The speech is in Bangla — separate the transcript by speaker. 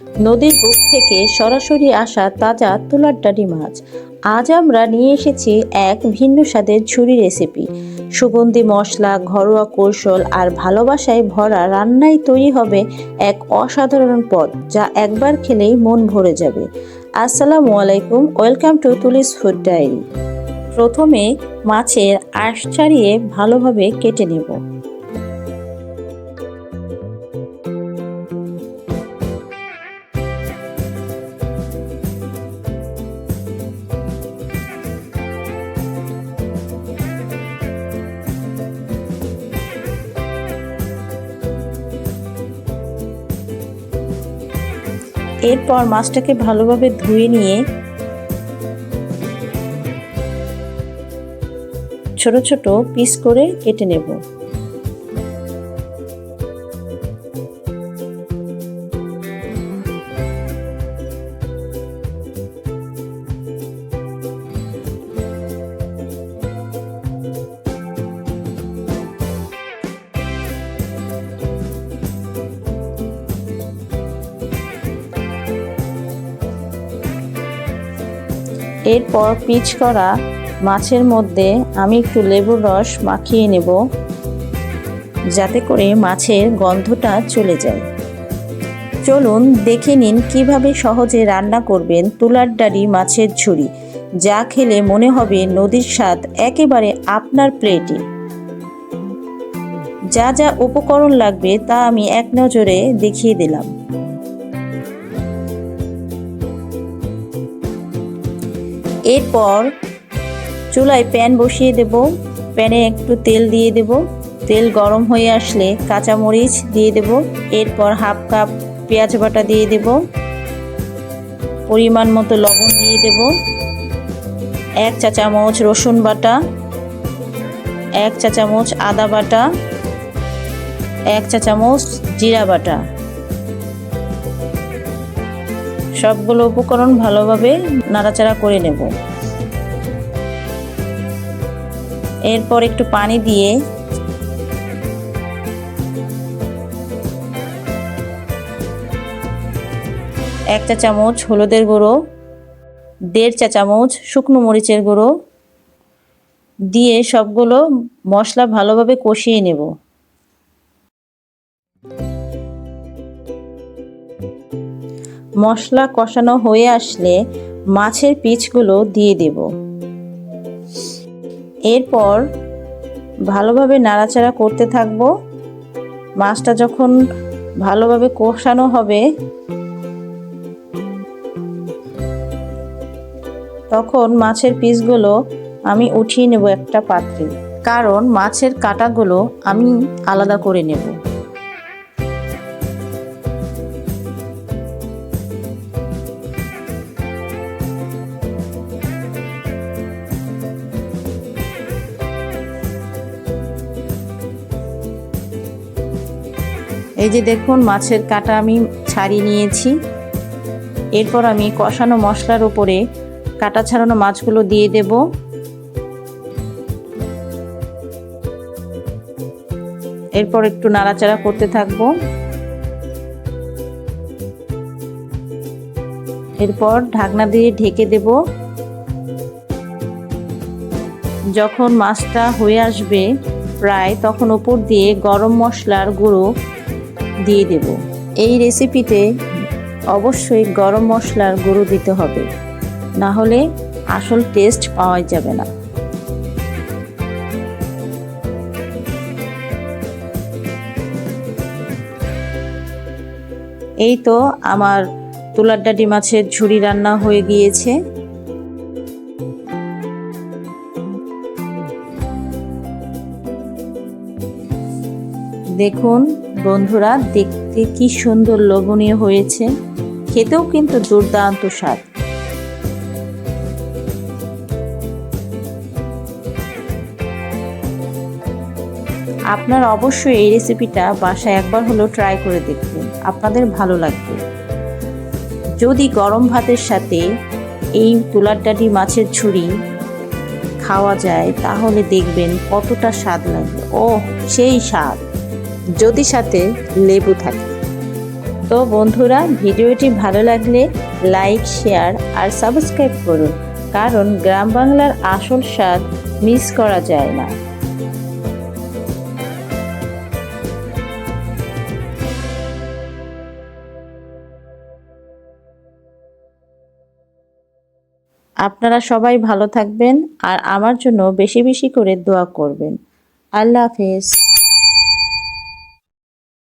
Speaker 1: নদীর বুক থেকে সরাসরি আসা তাজা তুলার ডাঁটি মাছ। আজ আমরা নিয়ে এসেছি এক ভিন্ন স্বাদের ঝুরি রেসিপি সুগন্ধি, মশলা, ঘরোয়া কৌশল আর ভালোবাসায় ভরা রান্নায় তৈরি হবে এক অসাধারণ পদ যা একবার খেলেই মন ভরে যাবে। আসসালামু আলাইকুম, welcome to Tuli's food diary. প্রথমে মাছের আশ ছাড়িয়ে ভালোভাবে কেটে নেব। এরপর মাছটাকে ভালোভাবে ধুয়ে নিয়ে ছোট ছোট পিস করে কেটে নেব। এরপর পিচ করা মাছের মধ্যে আমি একটু লেবুর রস মাখিয়ে নেব, যাতে করে মাছের গন্ধটা চলে যায়। চলুন দেখে নিন কীভাবে সহজে রান্না করবেন তুলার ডাড়ি মাছের ঝুড়ি, যা খেলে মনে হবে নদীর স্বাদ একেবারে আপনার প্লেটে। যা যা উপকরণ লাগবে তা আমি এক নজরে দেখিয়ে দিলাম। এরপর চুলায় প্যান বসিয়ে দেব। প্যানে একটু তেল দিয়ে দেব। তেল গরম হয়ে আসলে কাঁচামরিচ দিয়ে দেব। এরপর হাফ কাপ পেঁয়াজ বাটা দিয়ে দেব। পরিমাণ মতো লবণ দিয়ে দেব। এক চা চামচ রসুন বাটা। এক চা চামচ আদা বাটা। এক চা চামচ জিরা বাটা। সবগুলো উপকরণ ভালোভাবে নাড়াচাড়া করে নেব। এরপর একটু পানি দিয়ে এক চা চামচ হলুদের গুঁড়ো, দেড় চা চামচ শুকনো মরিচের গুঁড়ো দিয়ে সবগুলো মশলা ভালোভাবে কষিয়ে নেব। মশলা কষানো হয়ে আসলে মাছের পিচগুলো দিয়ে দেব। এরপর ভালোভাবে নাড়াচাড়া করতে থাকব। মাছটা যখন ভালোভাবে কষানো হবে, তখন মাছের পিসগুলো আমি উঠিয়ে নেব একটা পাত্রে। কারণ মাছের কাঁটাগুলো আমি আলাদা করে নেব। এই যে দেখুন, মাছের কাটা আমি ছাড়িয়ে নিয়েছি। এরপর আমি কষানো মশলার উপরে কাটা ছাড়ানো মাছগুলো দিয়ে দেব। এরপর একটু নাড়াচাড়া করতে থাকব। এরপর ঢাকনা দিয়ে ঢেকে দেব। যখন মাছটা হয়ে আসবে প্রায়, তখন উপর দিয়ে গরম মশলার গুঁড়ো দিয়ে দেব। এই রেসিপিতে অবশ্যই গরম মশলার গুঁড়ো দিতে হবে। না হলে আসল টেস্ট পাওয়া যাবে না। এই তো আমার তুলার ডাঁটি মাছের ঝুড়ি রান্না হয়ে গিয়েছে। দেখুন, বন্ধুরা, দেখতে কি সুন্দর লোভনীয় হয়েছে। খেতেও কিন্তু দুর্দান্ত স্বাদ। আপনার অবশ্যই এই রেসিপিটা বাসায় একবার হলেও ট্রাই করে দেখবেন। আপনাদের ভালো লাগবে। যদি গরম ভাতের সাথে এই তুলার ডাটি মাছের ছুরি খাওয়া যায়, তাহলে দেখবেন কতটা স্বাদ লাগবে। ও সেই স্বাদ। যদি সাথে লেবু থাকে। তো বন্ধুরা, ভিডিওটি ভালো লাগলে লাইক, শেয়ার আর সাবস্ক্রাইব করুন, কারণ গ্রাম বাংলার আসল স্বাদ মিস করা যায় না। আপনারা সবাই ভালো থাকবেন আর আমার জন্য বেশি বেশি করে দোয়া করবেন। আল্লাহ হাফেজ।